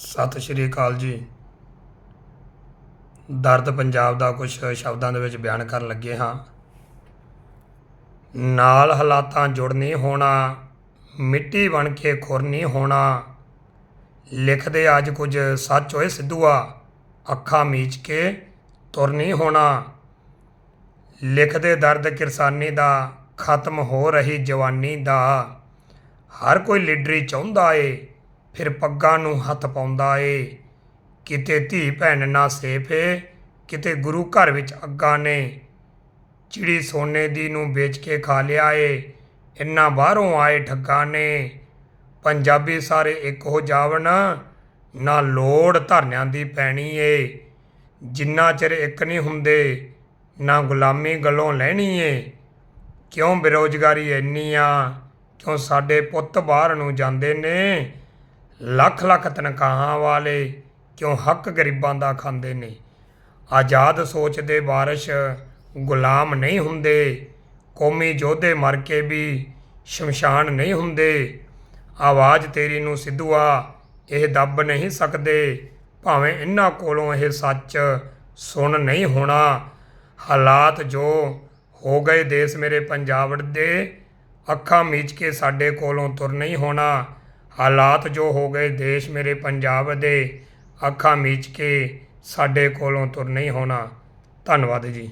ਸਤਿ ਸ਼੍ਰੀ ਅਕਾਲ ਜੀ। ਦਰਦ ਪੰਜਾਬ ਦਾ ਕੁਝ ਸ਼ਬਦਾਂ ਦੇ ਵਿੱਚ ਬਿਆਨ ਕਰਨ ਲੱਗੇ ਹਾਂ। ਨਾਲ ਹਾਲਾਤਾਂ ਜੁੜ ਨਹੀਂ ਹੋਣਾ, ਮਿੱਟੀ ਬਣ ਕੇ ਖੁਰ ਨਹੀਂ ਹੋਣਾ, ਲਿਖਦੇ ਅੱਜ ਕੁਝ ਸੱਚ ਹੋਏ ਸਿੱਧੂਆ, ਅੱਖਾਂ ਮੀਚ ਕੇ ਤੁਰ ਨਹੀਂ ਹੋਣਾ। ਲਿਖਦੇ ਦਰਦ ਕਿਰਸਾਨੀ ਦਾ ਖਤਮ ਹੋ ਰਹੀ ਜਵਾਨੀ ਦਾ, ਹਰ ਕੋਈ ਲੀਡਰੀ ਚਾਹੁੰਦਾ ਏ ਫਿਰ ਪੱਗਾਂ ਨੂੰ ਹੱਥ ਪਾਉਂਦਾ ਏ। ਕਿਤੇ ਧੀ ਭੈਣ ਨਾ ਸੇਫ ਏ, ਕਿਤੇ ਗੁਰੂ ਘਰ ਵਿੱਚ ਅੱਗਾਂ ਨੇ। ਚਿੜੀ ਸੋਨੇ ਦੀ ਨੂੰ ਵੇਚ ਕੇ ਖਾ ਲਿਆ ਏ, ਇੰਨਾ ਬਾਹਰੋਂ ਆਏ ਠੱਗਾਂ ਨੇ। ਪੰਜਾਬੀ ਸਾਰੇ ਇੱਕ ਹੋ ਜਾਵਣ, ਨਾ ਲੋੜ ਧਰਨਿਆਂ ਦੀ ਪੈਣੀ ਏ। ਜਿੰਨਾ ਚਿਰ ਇੱਕ ਨਹੀਂ ਹੁੰਦੇ, ਨਾ ਗੁਲਾਮੀ ਗਲੋਂ ਲੈਣੀ ਏ। ਕਿਉਂ ਬੇਰੋਜ਼ਗਾਰੀ ਇੰਨੀ ਆ? ਕਿਉਂ ਸਾਡੇ ਪੁੱਤ ਬਾਹਰ ਨੂੰ ਜਾਂਦੇ ਨੇ? ਲੱਖ ਲੱਖ ਤਨਖਾਹਾਂ ਵਾਲੇ ਕਿਉਂ ਹੱਕ ਗਰੀਬਾਂ ਦਾ ਖਾਂਦੇ ਨੇ? ਆਜ਼ਾਦ ਸੋਚ ਦੇ ਵਾਰਿਸ਼ ਗੁਲਾਮ ਨਹੀਂ ਹੁੰਦੇ। ਕੌਮੀ ਯੋਧੇ ਮਰ ਕੇ ਵੀ ਸ਼ਮਸ਼ਾਨ ਨਹੀਂ ਹੁੰਦੇ। ਆਵਾਜ਼ ਤੇਰੀ ਨੂੰ ਸਿੱਧੂਆ, ਇਹ ਦੱਬ ਨਹੀਂ ਸਕਦੇ। ਭਾਵੇਂ ਇਹਨਾਂ ਕੋਲੋਂ ਇਹ ਸੱਚ ਸੁਣ ਨਹੀਂ ਹੋਣਾ। ਹਾਲਾਤ ਜੋ ਹੋ ਗਏ, ਦੇਸ਼ ਮੇਰੇ ਪੰਜਾਬ ਦੇ ਅੱਖਾਂ ਮੀਚ ਕੇ ਸਾਡੇ ਕੋਲੋਂ ਤੁਰ ਨਹੀਂ ਹੋਣਾ। ਹਾਲਾਤ ਜੋ ਹੋ ਗਏ, ਦੇਸ਼ ਮੇਰੇ ਪੰਜਾਬ ਦੇ ਅੱਖਾਂ ਮੀਚ ਕੇ ਸਾਡੇ ਕੋਲੋਂ ਤੁਰ ਨਹੀਂ ਹੋਣਾ। ਧੰਨਵਾਦ ਜੀ।